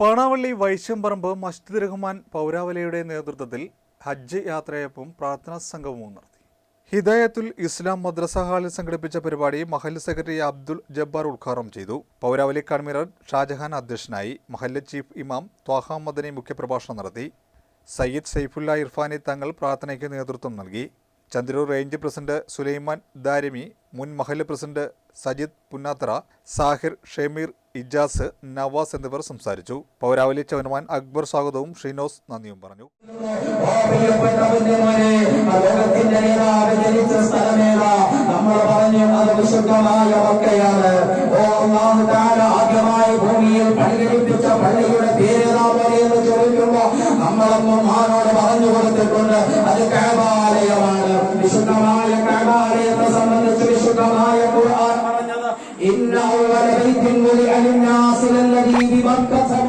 പാണാവള്ളി വൈശ്യംപറമ്പ് മസ്ജിദ് റഹ്മാൻ പൗരാവലിയുടെ നേതൃത്വത്തിൽ ഹജ്ജ് യാത്രയപ്പും പ്രാർത്ഥനാ സംഘവും നടത്തി. ഹിദായത്തുൽ ഇസ്ലാം മദ്രസ ഹാളിൽ സംഘടിപ്പിച്ച പരിപാടി മഹല്ല് സെക്രട്ടറി അബ്ദുൽ ജബ്ബാർ ഉദ്ഘാടനം ചെയ്തു. പൗരാവലി കൺവീനർ ഷാജഹാൻ അധ്യക്ഷനായി മഹല്ല് ചീഫ് ഇമാം ത്വാഹ മദനി മുഖ്യപ്രഭാഷണം നടത്തി. സയ്യിദ് സൈഫുല്ല ഇർഫാനി തങ്ങൾ പ്രാർത്ഥനയ്ക്ക് നേതൃത്വം നൽകി. ചന്ദ്രൂർ റേഞ്ച് പ്രസിഡന്റ് സുലൈമാൻ ദാരിമി മുൻ മഹല്ല് പ്രസിഡന്റ് സജിദ് പുന്നാത്ര സാഹിർ ഷെമീർ ഇജാസ് നവാസ് എന്നിവർ സംസാരിച്ചു. പൗരാവലി ചവനുമാൻ അക്ബർ സ്വാഗതവും ഷീനോസ് നന്ദിയും പറഞ്ഞു. നമ്മളൊന്നും ആരോട് പറഞ്ഞു ഖുർആൻ casa